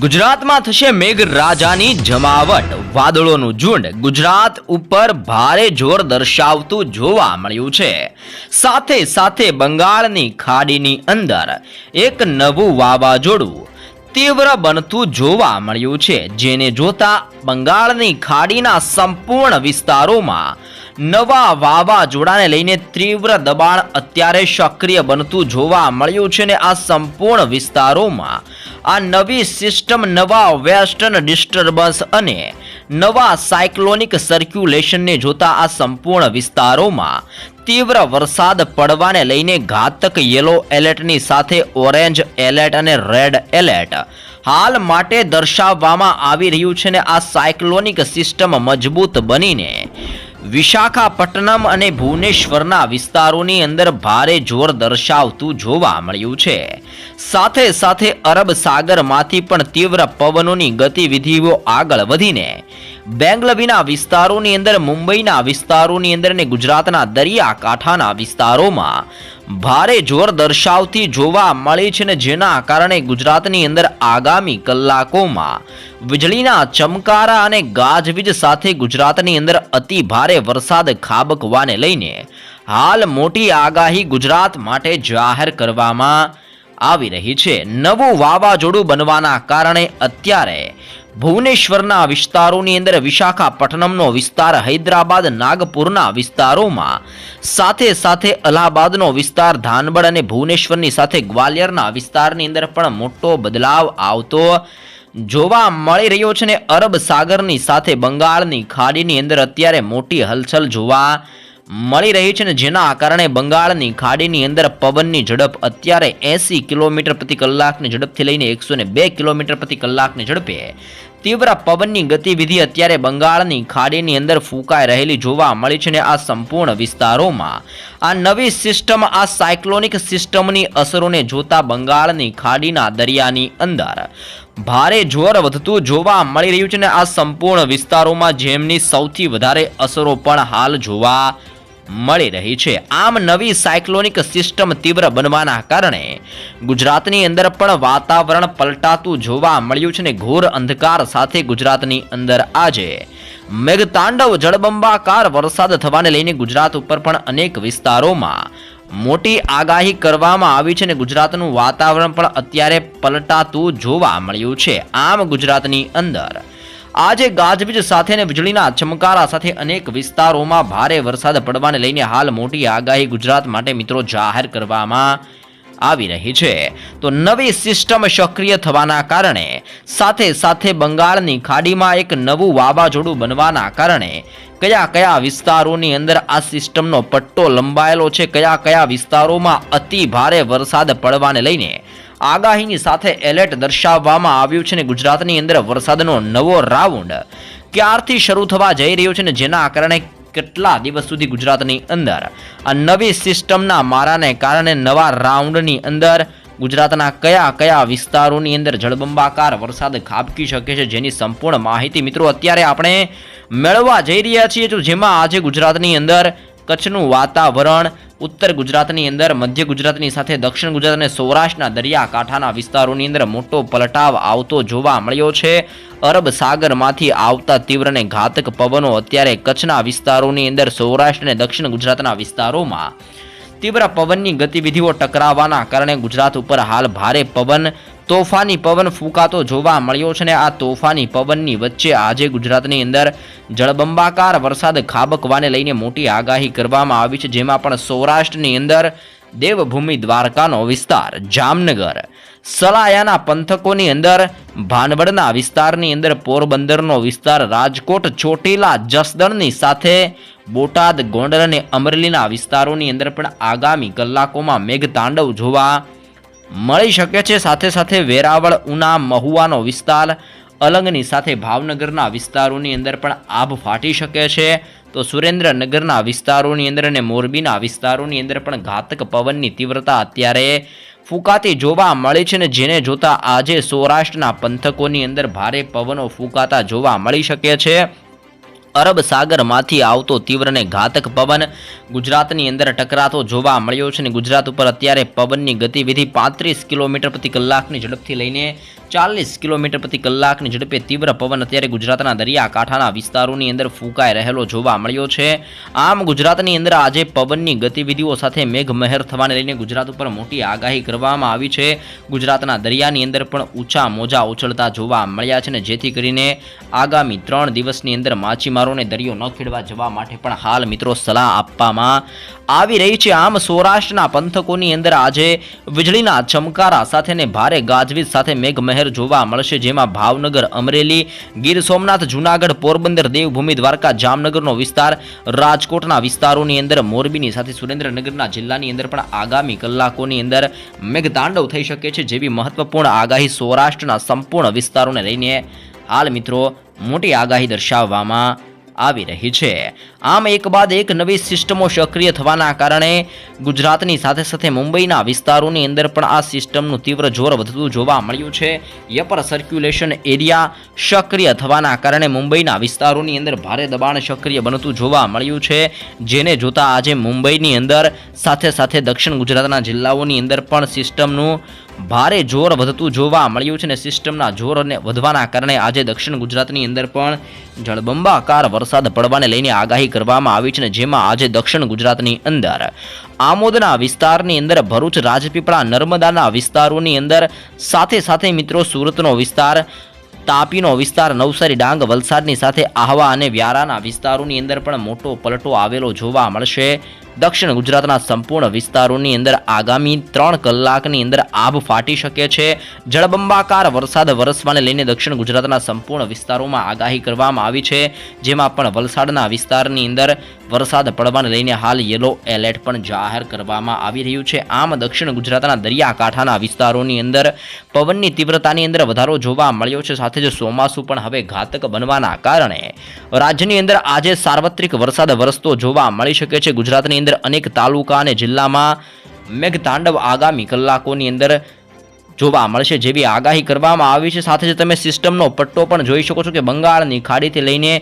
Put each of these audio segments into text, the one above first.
ગુજરાતમાં થશે મેઘરાજાની જમાવટ. વાદળોનું ઝુંડ ગુજરાત ઉપર ભારે જોર દર્શાવતું જોવા મળ્યું છે. સાથે સાથે બંગાળની ખાડીની અંદર એક નવું વાવાઝોડું તીવ્ર બનતું જોવા મળ્યું છે, જેને જોતા બંગાળની ખાડીના સંપૂર્ણ વિસ્તારોમાં નવા વાવાઝોડાને લઈને તીવ્ર દબાણ અત્યારે સક્રિય બનતું જોવા મળ્યું છે ને આ સંપૂર્ણ વિસ્તારોમાં આ નવી સિસ્ટમ, નવા વેસ્ટર્ન ડિસ્ટર્બન્સ અને નવા સાયક્લોનિક સર્ક્યુલેશનને જોતા આ સંપૂર્ણ વિસ્તારોમાં તીવ્ર વરસાદ પડવાને લઈને ઘાતક યલો એલર્ટની સાથે ઓરેન્જ એલર્ટ અને રેડ એલર્ટ. હાલ માટે દર્શાવવામાં આવી રહ્યું છે ને આ સાયક્લોનિક સિસ્ટમ મજબૂત બનીને. વિશાખાપટ્ટનમ અને ભુવનેશ્વરના વિસ્તારોની અંદર ભારે જોર દર્શાવતું જોવા મળ્યું છે. સાથે સાથે અરબ સાગરમાંથી પણ તીવ્ર પવનોની ગતિવિધિઓ આગળ વધીને બેંગલવીના વિસ્તારોની અંદર, મુંબઈના વિસ્તારોની અંદર અને ગુજરાતના દરિયાકાંઠાના વિસ્તારોમાં ભારે જોર દર્શાવતી જોવા મળી છે ને જેના કારણે ગુજરાતની અંદર આગામી કલાકોમાં વીજળીના ચમકારા અને ગાજવીજ સાથે ગુજરાતની અંદર અતિ ભારે વરસાદ ખાબકવાને લઈને હાલ મોટી આગાહી ગુજરાત માટે જાહેર કરવામાં આવી રહી છે. નવું વાવાઝોડું બનવાના કારણે અત્યારે ભુવનેશ્વરના વિસ્તારોની અંદર વિશાખાપટ્ટનમનો વિસ્તાર, હૈદરાબાદ, નાગપુરના વિસ્તારોમાં સાથે સાથે અલ્હાબાદનો વિસ્તાર ધાનબડ અને ભુવનેશ્વરની સાથે ગ્વાલિયરના વિસ્તારની અંદર પણ મોટો બદલાવ આવતો જોવા મળી રહ્યો છે ને અરબ સાગરની સાથે બંગાળની ખાડીની અંદર અત્યારે મોટી હલચલ જોવા મળી રહી છે ને જેના કારણે બંગાળની ખાડીની અંદર પવનની ઝડપ અત્યારે એંસી કિલોમીટર પ્રતિ કલાકની ઝડપથી લઈને એકસો બે કિલોમીટર પ્રતિ કલાકની ઝડપે. તીવ્ર પવનની ગતિવિધિ અત્યારે બંગાળની ખાડીની અંદર ફૂંકાઈ રહેલી જોવા મળી છે ને આ સંપૂર્ણ વિસ્તારોમાં. આ નવી સિસ્ટમ, આ સાયક્લોનિક સિસ્ટમની અસરોને જોતા બંગાળની ખાડીના દરિયાની અંદર. ભારે જોર વધતું જોવા મળી રહ્યું છે ને આ સંપૂર્ણ વિસ્તારોમાં જેમની સૌથી વધારે અસરો પણ હાલ જોવા મળી રહી છે. આમ નવી સાયક્લોનિક સિસ્ટમ તીવ્ર બનવાના કારણે ગુજરાતની અંદર પણ વાતાવરણ પલટાતું જોવા મળ્યું છે ને ઘોર અંધકાર સાથે ગુજરાતની અંદર આજે મેઘતાંડવ, જળબંબાકાર વરસાદ થવાને લઈને ગુજરાત ઉપર પણ અનેક વિસ્તારોમાં મોટી આગાહી કરવામાં આવી છે ને ગુજરાતનું વાતાવરણ પણ અત્યારે પલટાતું જોવા મળ્યું છે. આમ ગુજરાતની અંદર આજે ગાજવીજ સાથે વીજળીના ચમકારા સાથે અનેક વિસ્તારોમાં ભારે વરસાદ પડવાને લઈને હાલ મોટી આગાહી ગુજરાત માટે મિત્રો જાહેર કરવામાં આવી રહી છે. તો નવી સિસ્ટમ સક્રિય થવાના કારણે, સાથે સાથે બંગાળની ખાડીમાં એક નવું વાવાઝોડું બનવાના કારણે, કયા કયા વિસ્તારોની અંદર આ સિસ્ટમનો પટ્ટો લંબાયેલો છે, કયા કયા વિસ્તારોમાં અતિ ભારે વરસાદ પડવાને લઈને આગાહીની સાથે એલર્ટ દર્શાવવામાં આવ્યું છે ને ગુજરાતની અંદર વરસાદનો નવો રાઉન્ડ ક્યારથી શરૂ થવા જઈ રહ્યો છે ને જેના કારણે કેટલા દિવસ સુધી ગુજરાતની અંદર આ નવી સિસ્ટમના મારાને કારણે નવા રાઉન્ડની અંદર ગુજરાતના કયા કયા વિસ્તારોની અંદર જળબંબાકાર વરસાદ ખાબકી શકે છે જેની સંપૂર્ણ માહિતી મિત્રો અત્યારે આપણે મેળવવા જઈ રહ્યા છીએ તો જેમાં આજે ગુજરાતની અંદર કચ્છનું વાતાવરણ ઉત્તર ગુજરાતની અંદર, મધ્ય ગુજરાતની સાથે, દક્ષિણ ગુજરાત અને સૌરાષ્ટ્રના દરિયાકાંઠાના વિસ્તારોની અંદર મોટો પલટાવ આવતો જોવા મળ્યો છે. અરબ સાગરમાંથી આવતા તીવ્ર અને ઘાતક પવનો અત્યારે કચ્છના વિસ્તારોની અંદર, સૌરાષ્ટ્ર અને દક્ષિણ ગુજરાતના વિસ્તારોમાં. તીવ્ર પવનની ગતિવિધિઓ ટકરાવવાના કારણે ગુજરાત ઉપર હાલ ભારે પવન તોફાની પવન ફૂંકાતો જોવા મળ્યો છે ને આ તોફાની પવનની વચ્ચે આજે ગુજરાતની અંદર જળબંબાકાર વરસાદ ખાબકવાને લઈને મોટી આગાહી કરવામાં આવી છે, જેમાં પણ સૌરાષ્ટ્રની અંદર દેવભૂમિ દ્વારકાનો વિસ્તાર, જામનગર, સલાયાના પંથકોની અંદર, ભાનવડના વિસ્તારની અંદર, પોરબંદરનો વિસ્તાર, રાજકોટ, ચોટીલા, જસદણની સાથે, બોટાદ, ગોંડલ અને અમરેલીના વિસ્તારોની અંદર પણ આગામી કલાકોમાં મેઘતાંડવ જોવા મળી શકે છે. સાથે સાથે વેરાવળ, ઉના, મહુવાનો વિસ્તાર, અલંગની સાથે ભાવનગરના વિસ્તારોની અંદર પણ આભ ફાટી શકે છે. તો સુરેન્દ્રનગરના વિસ્તારોની અંદર અને મોરબીના વિસ્તારોની અંદર પણ ઘાતક પવનની તીવ્રતા અત્યારે ફૂંકાતી જોવા મળે છે ને જેને જોતા આજે સૌરાષ્ટ્રના પંથકોની અંદર ભારે પવનો ફૂંકાતા જોવા મળી શકે છે. અરબ સાગરમાંથી આવતો તીવ્ર અને ઘાતક પવન ગુજરાતની અંદર ટકરાતો જોવા મળ્યો છે અને ગુજરાત ઉપર અત્યારે પવનની ગતિવિધિ પાંત્રીસ કિલોમીટર પ્રતિ કલાકની ઝડપથી લઈને ચાલીસ કિલોમીટર પ્રતિ કલાકની ઝડપે તીવ્ર પવન અત્યારે ગુજરાતના દરિયાકાંઠાના વિસ્તારોની અંદર ફૂંકાઈ રહેલો જોવા મળ્યો છે. આમ ગુજરાતની અંદર આજે પવનની ગતિવિધિઓ સાથે મેઘમહેર થવાને લઈને ગુજરાત ઉપર મોટી આગાહી કરવામાં આવી છે. ગુજરાતના દરિયાની અંદર પણ ઊંચા મોજા ઉછળતા જોવા મળ્યા છે ને જેથી કરીને આગામી ત્રણ દિવસની અંદર માછીમારોને દરિયો ન ખેડવા જવા માટે પણ હાલ મિત્રો સલાહ આપવામાં આવી રહી છે. આમ સૌરાષ્ટ્રના પંથકોની અંદર આજે વીજળીના ચમકારા સાથે ભારે ગાજવીજ સાથે મેઘમહેર જોવા મળશે, જેમાં ભાવનગર, અમરેલી, ગીર સોમનાથ, જૂનાગઢ, પોરબંદર, દેવભૂમિ, દ્વારકા, જામનગરનો વિસ્તાર, રાજકોટના વિસ્તારોની અંદર, મોરબીની સાથે સુરેન્દ્રનગરના જિલ્લાની અંદર પણ આગામી કલાકોની અંદર મેઘતાંડવ થઈ શકે છે, જેવી મહત્વપૂર્ણ આગાહી સૌરાષ્ટ્રના સંપૂર્ણ વિસ્તારોને લઈને હાલ મિત્રો મોટી આગાહી દર્શાવવામાં આવી રહી છે. આમ એક બાદ એક નવી સિસ્ટમો સક્રિય થવાના કારણે ગુજરાતની સાથે સાથે મુંબઈના વિસ્તારોની અંદર પણ આ સિસ્ટમનું તીવ્ર જોર વધતું જોવા મળ્યું છે. યપર સર્ક્યુલેશન એરિયા સક્રિય થવાના કારણે મુંબઈના વિસ્તારોની અંદર ભારે દબાણ સક્રિય બનતું જોવા મળ્યું છે. જેને જોતા આજે મુંબઈની અંદર સાથે સાથે દક્ષિણ ગુજરાતના જિલ્લાઓની અંદર પણ સિસ્ટમનું ભારે જોર વધતું જોવા મળ્યું છે અને સિસ્ટમના જોરને વધવાના કારણે આજે દક્ષિણ ગુજરાતની અંદર પણ જળબંબાકાર વરસાદ પડવાને લઈને આગાહી કરવામાં આવી છે અને જેમાં આજે દક્ષિણ ગુજરાતની અંદર આમોદના વિસ્તારની અંદર ભરૂચ રાજપીપળા નર્મદાના વિસ્તારોની અંદર સાથે સાથે મિત્રો સુરતનો વિસ્તાર, તાપીનો વિસ્તાર, નવસારી, ડાંગ, વલસાડની સાથે આહવા અને વ્યારાના વિસ્તારોની અંદર પણ મોટો પલટો આવેલો જોવા મળશે. દક્ષિણ ગુજરાતના સંપૂર્ણ વિસ્તારોની અંદર આગામી ત્રણ કલાકની અંદર આભ ફાટી શકે છે. જળબંબાકાર વરસાદ વરસવાને લઈને દક્ષિણ ગુજરાતના સંપૂર્ણ વિસ્તારોમાં આગાહી કરવામાં આવી છે. જેમાં પણ વલસાડના વિસ્તારની અંદર વરસાદ પડવાને લઈને હાલ યલો એલર્ટ પણ જાહેર કરવામાં આવી રહ્યું છે. આમ દક્ષિણ ગુજરાતના દરિયાકાંઠાના વિસ્તારોની અંદર પવનની તીવ્રતાની અંદર વધારો જોવા મળ્યો છે. સાથે જ ચોમાસું પણ હવે ઘાતક બનવાના કારણે રાજ્યની અંદર આજે સાર્વત્રિક વરસાદ વરસતો જોવા મળી શકે છે. ગુજરાતની અંદર અનેક તાલુકા અને જિલ્લામાં મેઘતાંડવ આગામી કલાકોની અંદર જોવા મળશે જેવી આગાહી કરવામાં આવી છે. સાથે જ તમે સિસ્ટમનો પટ્ટો પણ જોઈ શકો છો કે બંગાળની ખાડીથી લઈને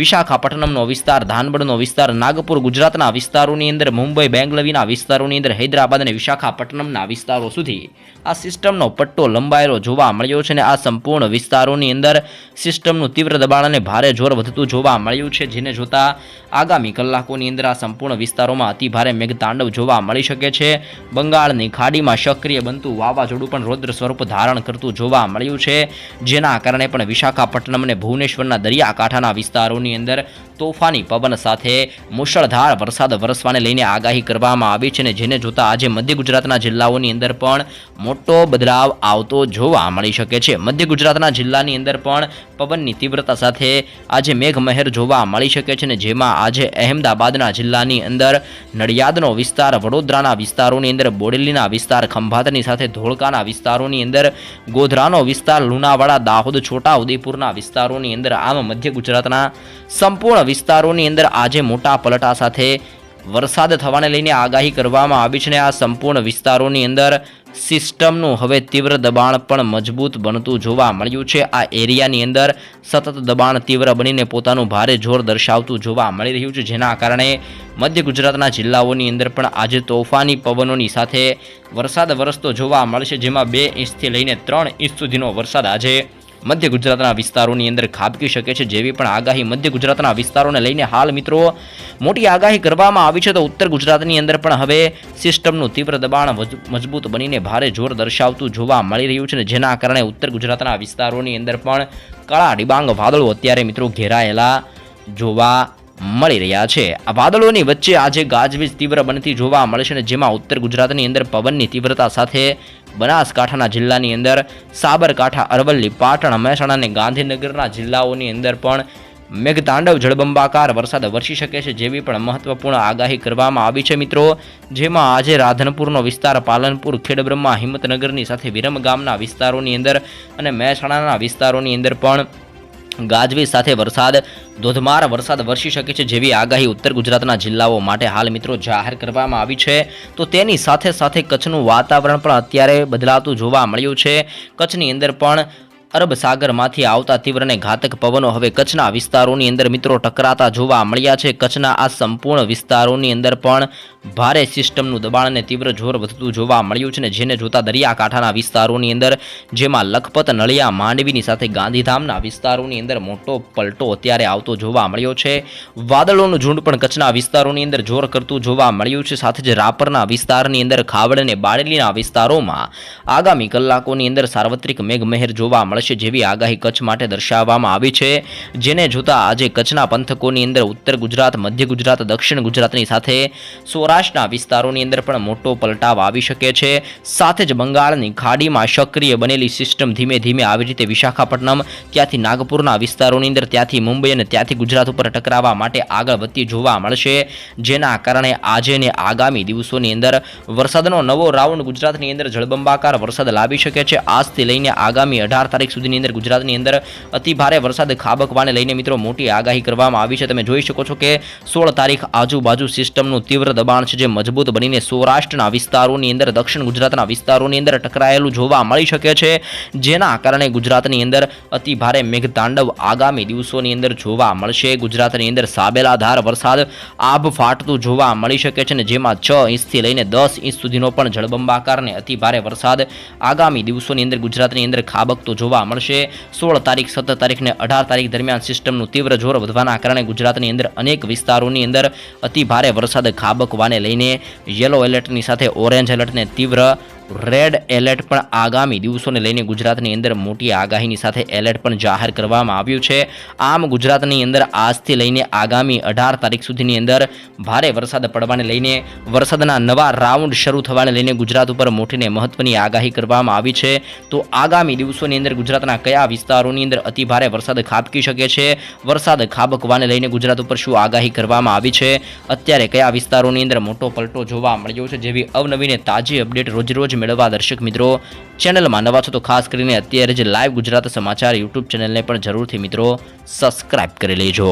વિશાખાપટ્ટનમનો વિસ્તાર ધાનબડનો વિસ્તાર, નાગપુર ગુજરાતના વિસ્તારોની અંદર, મુંબઈ, બેંગલવીના વિસ્તારોની અંદર, હૈદરાબાદ અને વિશાખાપટ્ટનમના વિસ્તારો સુધી આ સિસ્ટમનો પટ્ટો લંબાયેલો જોવા મળ્યો છે અને આ સંપૂર્ણ વિસ્તારોની અંદર સિસ્ટમનું તીવ્ર દબાણ અને ભારે જોર વધતું જોવા મળ્યું છે, જેને જોતા આગામી કલાકોની અંદર આ સંપૂર્ણ વિસ્તારોમાં અતિભારે મેઘતાંડવ જોવા મળી શકે છે. બંગાળની ખાડીમાં સક્રિય બનતું વાવાઝોડું પણ રૌદ્ર સ્વરૂપ ધારણ કરતું જોવા મળ્યું છે. જેના કારણે પણ વિશાખાપટ્ટનમ અને ભુવનેશ્વરના દરિયાકાંઠાના વિસ્તારોની અંદર તોફાની પવન સાથે મુશળધાર વરસાદ વરસવાને લઈને આગાહી કરવામાં આવી છે અને જેને જોતા આજે મધ્ય ગુજરાતના જિલ્લાઓની અંદર પણ મોટો બદલાવ આવતો જોવા મળી શકે છે. મધ્ય ગુજરાતના જિલ્લાની અંદર પણ પવનની તીવ્રતા સાથે આજે મેઘમહેર જોવા મળી શકે છે અને જેમાં આજે અહેમદાબાદના જિલ્લાની અંદર નડિયાદનો વિસ્તાર, વડોદરાના વિસ્તારોની અંદર, બોડેલીના વિસ્તાર, ખંભાતની સાથે ધોળકાના વિસ્તારોની અંદર, ગોધરાનો વિસ્તાર, લુણાવાડા, દાહોદ છોટા ઉદેપુરના વિસ્તારોની અંદર આમ મધ્ય ગુજરાતના સંપૂર્ણ વિસ્તારોની અંદર આજે મોટા પલટા સાથે વરસાદ થવાને લઈને આગાહી કરવામાં આવી છે અને આ સંપૂર્ણ વિસ્તારોની અંદર સિસ્ટમનું હવે તીવ્ર દબાણ પણ મજબૂત બનતું જોવા મળ્યું છે. આ એરિયાની અંદર સતત દબાણ તીવ્ર બનીને પોતાનું ભારે જોર દર્શાવતું જોવા મળી રહ્યું છે. જેના કારણે મધ્ય ગુજરાતના જિલ્લાઓની અંદર પણ આજે તોફાની પવનોની સાથે વરસાદ વરસતો જોવા મળશે, જેમાં બે ઇંચથી લઈને ત્રણ ઇંચ સુધીનો વરસાદ આજે મધ્ય ગુજરાતના વિસ્તારોની અંદર ખાબકી શકે છે જેવી પણ આગાહી મધ્ય ગુજરાતના વિસ્તારોને લઈને હાલ મિત્રો મોટી આગાહી કરવામાં આવી છે તો ઉત્તર ગુજરાતની અંદર પણ હવે સિસ્ટમનું તીવ્ર દબાણ મજબૂત બનીને ભારે જોર દર્શાવતું જોવા મળી રહ્યું છે જેના કારણે ઉત્તર ગુજરાતના વિસ્તારોની અંદર પણ કાળા ડિબાંગ વાદળો અત્યારે મિત્રો ઘેરાયેલા જોવા મળી રહ્યા છે. આ વાદળોની વચ્ચે આજે ગાજવીજ તીવ્ર બનતી જોવા મળે છે અને જેમાં ઉત્તર ગુજરાતની અંદર પવનની તીવ્રતા સાથે બનાસકાંઠાના જિલ્લાની અંદર, સાબરકાંઠા, અરવલ્લી, પાટણ, મહેસાણા અને ગાંધીનગરના જિલ્લાઓની અંદર પણ મેઘતાંડવ જળબંબાકાર વરસાદ વરસી શકે છે જેવી પણ મહત્વપૂર્ણ આગાહી કરવામાં આવી છે મિત્રો. જેમાં આજે રાધનપુરનો વિસ્તાર, પાલનપુર, ખેડબ્રહ્મા, હિંમતનગરની સાથે વિરમ ગામના વિસ્તારોની અંદર અને મહેસાણાના વિસ્તારોની અંદર પણ ગાજવીજ સાથે વરસાદ, ધોધમાર વરસાદ વરસી શકે છે જેવી આગાહી ઉત્તર ગુજરાતના જિલ્લાઓ માટે હાલ મિત્રો જાહેર કરવામાં આવી છે. તો તેની સાથે સાથે કચ્છનું વાતાવરણ પણ અત્યારે બદલાતું જોવા મળ્યું છે. કચ્છની અંદર પણ અરબ સાગરમાંથી આવતા તીવ્ર અને ઘાતક પવનો હવે કચ્છના વિસ્તારોની અંદર મિત્રો ટકરાતા જોવા મળ્યા છે. કચ્છના આ સંપૂર્ણ વિસ્તારોની અંદર પણ ભારે સિસ્ટમનું દબાણ અને તીવ્ર જોર વધતું જોવા મળ્યું છે ને જેને જોતા દરિયાકાંઠાના વિસ્તારોની અંદર, જેમાં લખપત, નળિયા, માંડવીની સાથે ગાંધીધામના વિસ્તારોની અંદર મોટો પલટો અત્યારે આવતો જોવા મળ્યો છે. વાદળોનું ઝુંડ પણ કચ્છના વિસ્તારોની અંદર જોર કરતું જોવા મળ્યું છે. સાથે જ રાપરના વિસ્તારની અંદર ખાવડ અને બાળેલીના વિસ્તારોમાં આગામી કલાકોની અંદર સાર્વત્રિક મેઘમહેર જોવા મળશે. જેવી આગાહી કચ્છ માટે દર્શાવવામાં આવી છે, જેને જોતા આજે કચ્છના પંથકોની અંદર ઉત્તર ગુજરાત, મધ્ય ગુજરાત, દક્ષિણ ગુજરાતની સાથે સૌરાષ્ટ્રના વિસ્તારોની અંદર પણ મોટો પલટાવ આવી શકે છે. સાથે જ બંગાળની ખાડીમાં સક્રિય બનેલી સિસ્ટમ ધીમે ધીમે આવી રીતે વિશાખાપટ્ટનમ, ત્યાંથી નાગપુરના વિસ્તારોની અંદર, ત્યાંથી મુંબઈ અને ત્યાંથી ગુજરાત ઉપર ટકરાવવા માટે આગળ વધતી જોવા મળશે. જેના કારણે આજે ને આગામી દિવસોની અંદર વરસાદનો નવો રાઉન્ડ ગુજરાતની અંદર જળબંબાકાર વરસાદ લાવી શકે છે. આજથી લઈને આગામી અઢાર તારીખ સુધીની અંદર, ગુજરાતની અંદર અતિ ભારે વરસાદ, ખાબકવાને લઈને મિત્રો મોટી આગાહી કરવામાં આવી છે. તમે જોઈ શકો છો કે સોળ તારીખ આજુબાજુ સિસ્ટમનું તીવ્ર દબાણ છે, જે મજબૂત બનીને સૌરાષ્ટ્રના વિસ્તારોની અંદર, દક્ષિણ ગુજરાતના વિસ્તારોની અંદર ટકરાયેલું જોવા મળી શકે છે. જેના કારણે ગુજરાતની અંદર અતિ ભારે મેઘતાંડવ આગામી દિવસોની અંદર જોવા મળશે. ગુજરાતની અંદર સાબેલાધાર વરસાદ આભ ફાટતું જોવા મળી શકે છે ને જેમાં છ ઇંચથી લઈને દસ ઇંચ સુધીનો પણ જળબંબાકાર અને અતિ ભારે વરસાદ આગામી દિવસોની અંદર ગુજરાતની અંદર ખાબકતો જોવા મળશે. સોળ તારીખ, સત્તર તારીખ ને અઢાર તારીખ દરમિયાન સિસ્ટમનું તીવ્ર જોર વધવાના કારણે ગુજરાતની અંદર અનેક વિસ્તારોની અંદર અતિ ભારે વરસાદ ખાબકવાને લઈને યલો એલર્ટની સાથે ઓરેન્જ એલર્ટને તીવ્ર રેડ એલર્ટ પણ આગામી દિવસોને લઈને ગુજરાતની અંદર મોટી આગાહીની સાથે એલર્ટ પણ જાહેર કરવામાં આવ્યું છે. આમ ગુજરાતની અંદર આજથી લઈને આગામી અઢાર તારીખ સુધીની અંદર ભારે વરસાદ પડવાને લઈને વરસાદના નવા રાઉન્ડ શરૂ થવાને લઈને ગુજરાત ઉપર મોટીને મહત્વની આગાહી કરવામાં આવી છે. તો આગામી દિવસોની અંદર ગુજરાતના કયા વિસ્તારોની અંદર અતિ ભારે વરસાદ ખાબકી શકે છે? વરસાદ ખાબકવાને લઈને ગુજરાત ઉપર શું આગાહી કરવામાં આવી છે? અત્યારે કયા વિસ્તારોની અંદર મોટો પલટો જોવા મળ્યો છે? જેવી અવનવીને તાજી અપડેટ રોજ મેળવવા દર્શક મિત્રો. ચેનલમાં નવા છો તો ખાસ કરીને અત્યારે જ લાઈવ ગુજરાત સમાચાર યુટ્યુબ ચેનલને પણ જરૂરથી મિત્રો સબસ્ક્રાઇબ કરી લેજો.